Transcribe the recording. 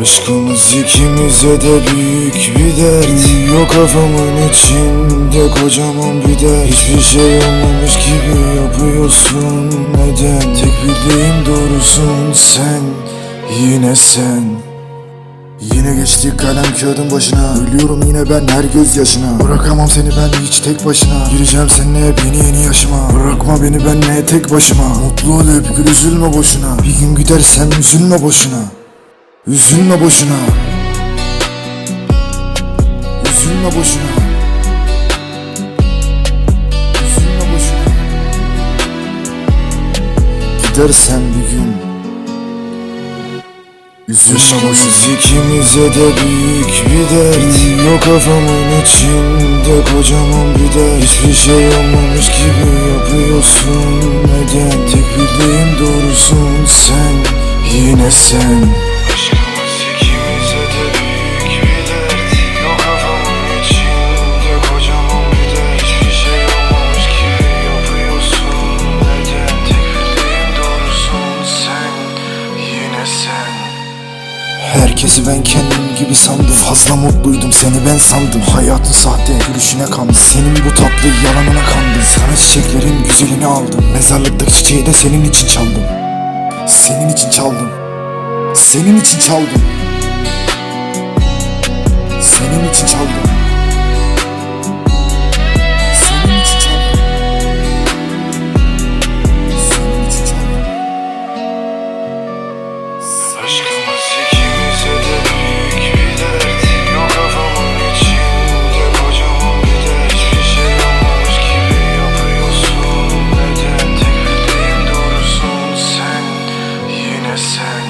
Aşkımız ikimize de büyük bir dert. Yok kafamın içinde kocaman bir dert. Hiçbir şey olmamış gibi yapıyorsun. Neden? Tek bildiğim doğrusun sen. Yine sen. Yine geçtik kalem kağıdın başına. Ölüyorum yine ben her gözyaşına Bırakamam seni ben hiç tek başına. Gireceğim seninle hep yeni yeni yaşıma. Bırakma beni benle tek başıma. Mutlu ol hep gül üzülme boşuna. Bir gün gidersem üzülme boşuna Üzülme boşuna. Üzülme boşuna. Üzülme boşuna. Gidersen bir gün Aşkımız ikimize de büyük bir dert. Yok kafamın içinde kocaman bir dert. Hiçbir şey olmamış gibi yapıyorsun. Neden? Tek bildiğim doğrusun sen? Yine sen Herkesi ben kendim gibi sandım. Fazla mutluydum seni ben sandım. Hayatın sahte gülüşüne kandım. Senin bu tatlı yalanına kandım. Sana çiçeklerin güzelini aldım. Mezarlıktaki çiçeği de senin için çaldım. Senin için çaldım. Senin için çaldım. Senin için çaldım. Yes, sir.